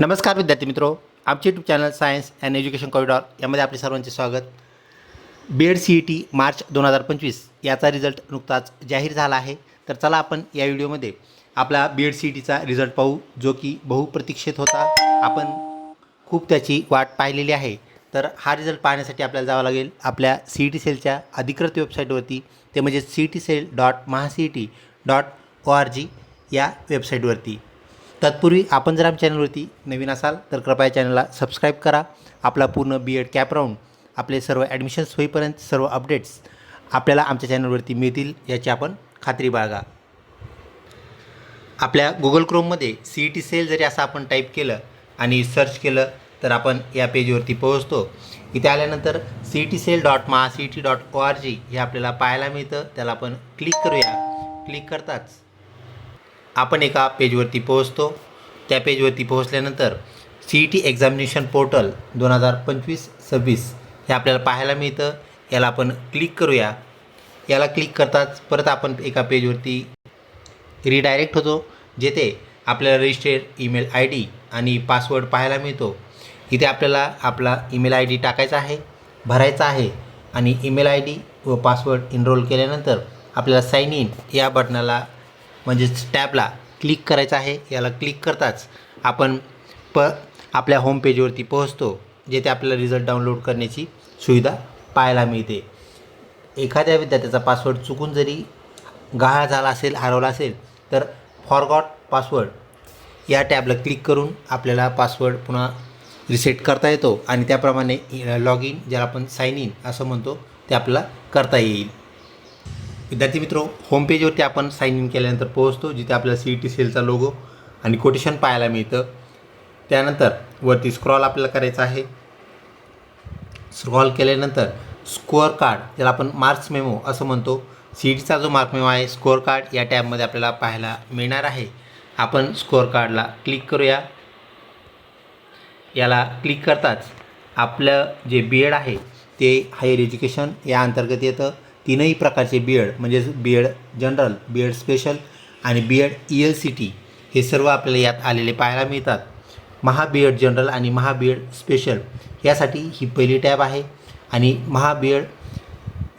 नमस्कार विद्यार्थी मित्रो. आमचे YouTube channel science and education corridor यामध्ये आपले सर्वांचे स्वागत. B Ed C E T March दोन हजार पंचवीस याचा रिझल्ट नुकताच जाहीर झाला आहे. तर चला आपण या व्हिडिओमध्ये आपला बी एड सी ई टीचा रिझल्ट पाहू जो की बहुप्रतीक्षित होता. आपण खूप त्याची वाट पाहिलेली आहे. तर हा रिझल्ट पाहण्यासाठी आपल्याला जावं लागेल आपल्या सी ई टी सेलच्या अधिकृत वेबसाईटवरती ते म्हणजे C E T cell dot Maha C E T dot O R G या वेबसाईटवरती तत्पूर्वी आपण जर आमच्या चॅनलवरती नवीन असाल तर कृपया चॅनलला सबस्क्राईब करा. आपला पूर्ण बी एड कॅप राऊंड आपले सर्व ॲडमिशन्स होईपर्यंत सर्व अपडेट्स आपल्याला आमच्या चॅनलवरती मिळतील याची आपण खात्री बाळगा. आपल्या गुगल क्रोममध्ये सी ई टी सेल जरी असं आपण टाईप केलं आणि सर्च केलं तर आपण या पेजवरती पोहोचतो. इथे आल्यानंतर C T cell dot Maha C T dot O R G हे आपल्याला पाहायला मिळतं. त्याला आपण क्लिक करूया. क्लिक करताच आपण एका पेजवरती पोहोचतो. त्या पेजवरती पोहोचल्यानंतर C E T examination portal दोन हजार पंचवीस सव्वीस हे आपल्याला पाहायला मिळतं. याला आपण क्लिक करूया. याला क्लिक करताच परत आपण एका पेजवरती रिडायरेक्ट होतो जेथे आपल्याला रजिस्टर्ड ईमेल आय डी आणि पासवर्ड पाहायला मिळतो. इथे आपल्याला आपला ईमेल आय डी टाकायचा आहे भरायचा आहे आणि ईमेल आय डी व पासवर्ड इनरोल केल्यानंतर आपल्याला साईन इन या बटनाला म्हणजेच टॅबला क्लिक करायचं आहे. याला क्लिक करताच आपण प आपल्या होम पेजवरती पोहोचतो जेथे आपल्याला रिझल्ट डाउनलोड करण्याची सुविधा पाहायला मिळते. एखाद्या विद्यार्थ्याचा पासवर्ड चुकून जरी गहाळ झाला असेल हरवला असेल तर फॉरगॉट पासवर्ड या टॅबला क्लिक करून आपल्याला पासवर्ड पुन्हा रिसेट करता येतो आणि त्याप्रमाणे लॉग इन ज्याला आपण साईन इन असं म्हणतो ते आपल्याला करता येईल. विद्यार्थी मित्रो होम पेजवरती आपण साईन इन केल्यानंतर पोहोचतो जिथे आपल्याला सी ई टी सेलचा लोगो आणि कोटेशन पाहायला मिळतं. त्यानंतर वरती स्क्रॉल आपल्याला करायचं आहे. स्क्रॉल केल्यानंतर स्कोअर कार्ड ज्याला आपण मार्क्स मेमो असं म्हणतो. सी ई टीचा जो मार्क मेमो आहे स्कोअर कार्ड या टॅबमध्ये आपल्याला पाहायला मिळणार आहे. आपण स्कोअर कार्डला क्लिक करूया. याला क्लिक करताच आपलं जे बी एड आहे ते हायर एज्युकेशन या अंतर्गत येतं. तीनही प्रकारचे बी एड म्हणजेच B Ed general B Ed special आणि B Ed E L C T हे सर्व आपल्याला यात आलेले पाहायला मिळतात. महा बी एड जनरल आणि महा बी एड स्पेशल यासाठी ही पहिली टॅब आहे आणि Maha B Ed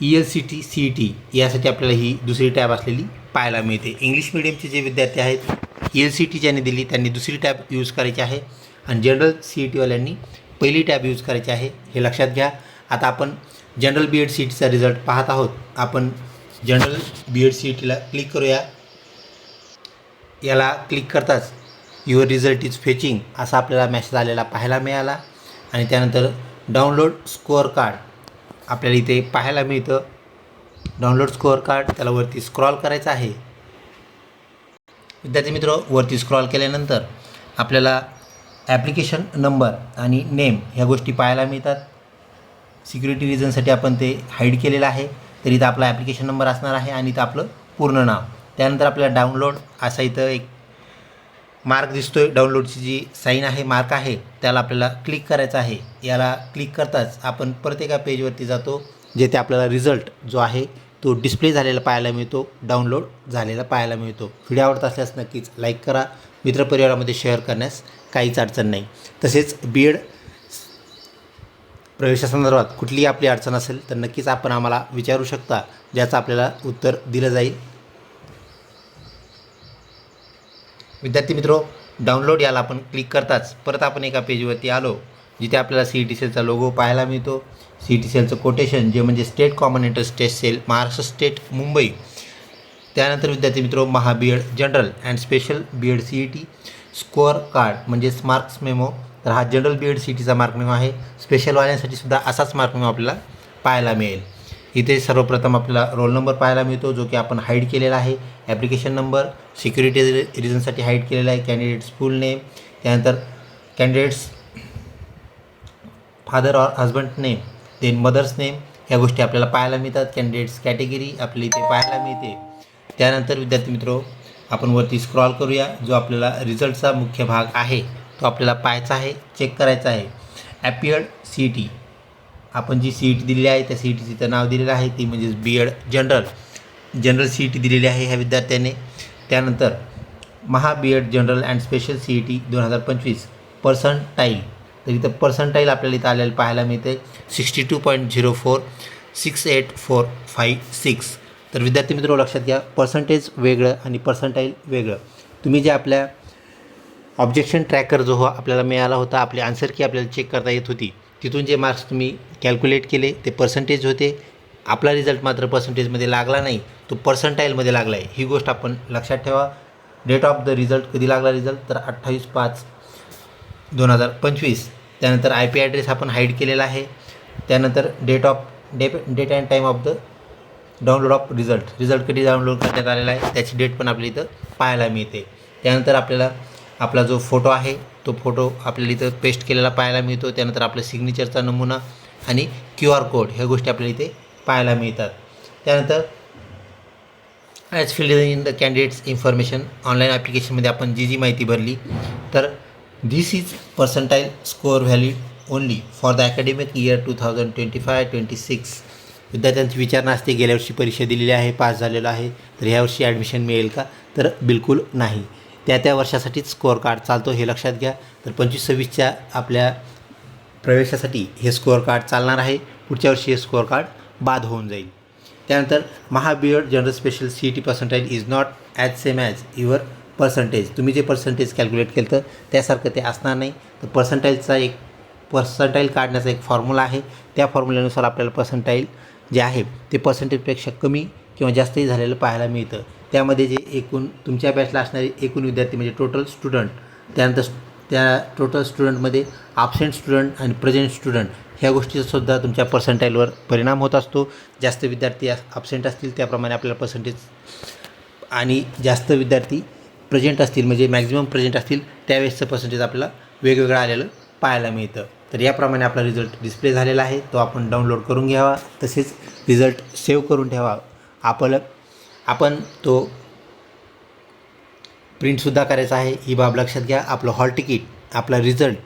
E L C T C E T यासाठी आपल्याला ही दुसरी टॅब असलेली पाहायला मिळते. इंग्लिश मिडियमचे जे विद्यार्थी आहेत ई एल सी टी ज्यांनी दिली त्यांनी दुसरी टॅब यूज करायची आहे आणि जनरल सी ई टीवाल्यांनी पहिली टॅब यूज करायची आहे हे लक्षात घ्या. आता आपण जनरल बी एड सी टीचा रिझल्ट पाहत आहोत. आपण जनरल बी एड सी टीला क्लिक करूया. याला क्लिक करताच युअर रिझल्ट इज फेचिंग असा आपल्याला मॅसेज आलेला पाहायला मिळाला. आणि त्यानंतर डाउनलोड स्कोअर कार्ड आपल्याला इथे पाहायला मिळतं. डाउनलोड स्कोअर कार्ड त्याला वरती स्क्रॉल करायचं आहे. विद्यार्थी मित्र वरती स्क्रॉल केल्यानंतर आपल्याला ॲप्लिकेशन नंबर आणि नेम ह्या गोष्टी पाहायला मिळतात. सिक्युरिटी रिझनसाठी आपण ते हाईड केलेलं आहे. तर इथं आपला ॲप्लिकेशन नंबर असणार आहे आणि इथं आपलं पूर्ण नाव. त्यानंतर आपल्याला डाउनलोड असा इथं एक मार्क दिसतो आहे डाउनलोडची जी साईन आहे मार्क आहे त्याला आपल्याला क्लिक करायचं आहे. याला क्लिक करताच आपण परत एका पेजवरती जातो जेथे आपल्याला रिझल्ट जो आहे तो डिस्प्ले झालेला पाहायला मिळतो डाउनलोड झालेला पाहायला मिळतो. व्हिडिओ आवडत असल्यास नक्कीच लाईक करा. मित्रपरिवारामध्ये शेअर करण्यास काहीच अडचण नाही. तसेच बी एड प्रवेशासंदर्भात कुठलीही आपली अडचण असेल तर नक्कीच आपण आम्हाला विचारू शकता ज्याचं आपल्याला उत्तर दिलं जाईल. विद्यार्थी मित्रो डाउनलोड याला आपण क्लिक करताच परत आपण एका पेजवरती आलो जिथे आपल्याला सी ई टी सेलचा लोगो पाहायला मिळतो. सी ई टी सेलचं कोटेशन जे म्हणजे state common entrance test cell Maharashtra state Mumbai. त्यानंतर विद्यार्थी मित्रो महाबीएड general and special B Ed C E T score card म्हणजेच मार्क्स मेमो तर हा जनरल बी एड सी टीचा मार्क आहे. स्पेशलवाल्यांसाठी सुद्धा असाच मार्कनेम आपल्याला पाहायला मिळेल. इथे सर्वप्रथम आपल्याला रोल नंबर पाहायला मिळतो जो की आपण हाईड केलेला आहे. ॲप्लिकेशन नंबर सिक्युरिटी रिझनसाठी हाईड केलेला आहे. कॅन्डिडेट्स फुल नेम त्यानंतर candidates father or husband name then mother's name ह्या गोष्टी आपल्याला पाहायला मिळतात. कॅन्डिडेट्स कॅटेगरी आपली इथे पाहायला मिळते. त्यानंतर विद्यार्थी मित्रो आपण वरती स्क्रॉल करूया जो आपल्याला रिझल्टचा मुख्य भाग आहे. तो आपल्याला पाहायचा आहे चेक करायचा आहे. ॲपियर्ड सी ई टी आपण जी सी ई टी दिलेली आहे त्या सी ई टीचं तिथं नाव दिलेलं आहे ती म्हणजेच B Ed general general C E T दिलेली आहे ह्या विद्यार्थ्याने. त्यानंतर Maha B Ed general and special C E T दोन हजार पंचवीस. पर्संटाईल तर इथं पर्संटाईल आपल्याला इथं आलेलं पाहायला मिळते. Sixty two point zero four six eight four five six तर विद्यार्थी मित्र लक्षात घ्या पर्सेंटेज वेगळं आणि पर्संटाईल वेगळं. तुम्ही जे आपल्या ऑब्जेक्शन ट्रॅकर जो हो आपल्याला मिळाला होता आपली आन्सर की आपल्याला चेक करता येत होती तिथून जे मार्क्स तुम्ही कॅल्क्युलेट केले ते पर्सेंटेज होते. आपला रिझल्ट मात्र पर्सेंटेजमध्ये लागला नाही तो पर्सेंटाईलमध्ये लागला आहे. ही गोष्ट आपण लक्षात ठेवा. डेट ऑफ द रिझल्ट कधी लागला रिझल्ट तर अठ्ठावीस पाच दोन हजार पंचवीस. त्यानंतर आय पी ॲड्रेस आपण हाईड केलेला आहे. त्यानंतर date of day date and time of the download of result result कधी डाउनलोड करण्यात आलेला आहे? त्याची डेट पण आपल्या इथं पाहायला मिळते. त्यानंतर आपल्याला आपला जो फोटो आहे तो फोटो आपल्याला इथं पेस्ट केलेला पाहायला मिळतो. त्यानंतर आपल्या सिग्नेचरचा नमुना आणि क्यू आर कोड ह्या गोष्टी आपल्याला इथे पाहायला मिळतात. त्यानंतर as filled in the candidates information online ॲप्लिकेशनमध्ये आपण जी जी माहिती भरली तर this is percentile score valid only for the academic year two thousand twenty five twenty six विद्यार्थ्यांची विचारणा असते गेल्या वर्षी परीक्षा दिलेली आहे पास झालेलो आहे तर ह्यावर्षी ॲडमिशन मिळेल का? तर बिलकुल नाही. त्या त्या वर्षासाठीच स्कोअर कार्ड चालतो हे लक्षात घ्या. तर पंचवीस सव्वीसच्या आपल्या प्रवेशासाठी हे स्कोअर कार्ड चालणार आहे. पुढच्या वर्षी हे स्कोअर कार्ड बाद होऊन जाईल. त्यानंतर Maha general special C E T percentage is not as same as your percentage तुम्ही जे पर्सेंटेज कॅल्क्युलेट केलं तर त्यासारखं ते असणार नाही. तर पर्सेंटाईलचा एक पर्सेंटाईल काढण्याचा एक फॉर्म्युला आहे. त्या फॉर्म्युल्यानुसार आपल्याला पर्सेंटाईल जे आहे ते पर्सेंटेजपेक्षा कमी किंवा जास्तही झालेलं पाहायला मिळतं. त्यामध्ये जे एकूण तुमच्या बॅचला असणारे एकूण विद्यार्थी म्हणजे टोटल स्टुडंट त्यानंतर त्या टोटल स्टुडंटमध्ये ॲबसेंट स्टुडंट आणि प्रेझेंट स्टुडंट ह्या गोष्टीचा सुद्धा तुमच्या पर्सेंटाईलवर परिणाम होत असतो. जास्त विद्यार्थी ॲबसेंट असतील त्याप्रमाणे आपल्याला पर्सेंटेज आणि जास्त विद्यार्थी प्रेझेंट असतील म्हणजे मॅक्झिमम प्रेझेंट असतील त्यावेळेसचं पर्सेंटेज आपल्याला वेगवेगळं आलेलं पाहायला मिळतं. तर याप्रमाणे आपला रिझल्ट डिस्प्ले झालेला आहे. तो आपण डाउनलोड करून घ्यावा. तसेच रिझल्ट सेव्ह करून ठेवा आपलं आपण तो प्रिंटसुद्धा करायचा आहे. ही बाब लक्षात घ्या. आपलं हॉल तिकीट आपला रिझल्ट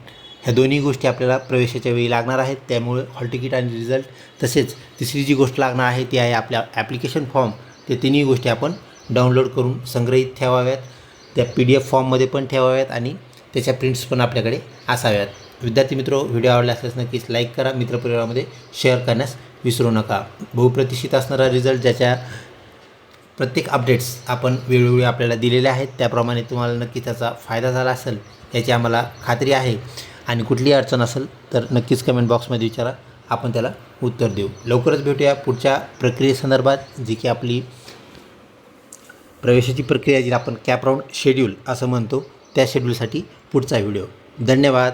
ह्या दोन्ही गोष्टी आपल्याला प्रवेशाच्या वेळी लागणार आहेत. त्यामुळे हॉल तिकीट आणि रिझल्ट तसेच तिसरी जी गोष्ट लागणार आहे ती आहे आपल्या ॲप्लिकेशन फॉर्म ते तिन्ही गोष्टी आपण डाउनलोड करून संग्रहित ठेवाव्यात. त्या पी डी एफ फॉर्ममध्ये पण ठेवाव्यात आणि त्याच्या प्रिंट्स पण आपल्याकडे असाव्यात. विद्यार्थी मित्र व्हिडिओ आवडला असल्यास नक्कीच लाईक करा. मित्रपरिवारामध्ये शेअर करण्यास विसरू नका. बहुप्रतिष्ठित असणारा रिझल्ट ज्याच्या प्रत्येक अपडेट्स आपण वेळोवेळी आपल्याला दिलेले आहेत. त्याप्रमाणे तुम्हाला नक्की त्याचा फायदा झाला असेल याची आम्हाला खात्री आहे. आणि कुठलीही अडचण असेल तर नक्कीच कमेंट बॉक्समध्ये विचारा. आपण त्याला उत्तर देऊ. लवकरच भेटूया पुढच्या प्रक्रियेसंदर्भात जी की आपली प्रवेशाची प्रक्रिया जी आपण कॅप राऊंड शेड्यूल असं म्हणतो. त्या शेड्यूलसाठी पुढचा व्हिडिओ धन्यवाद.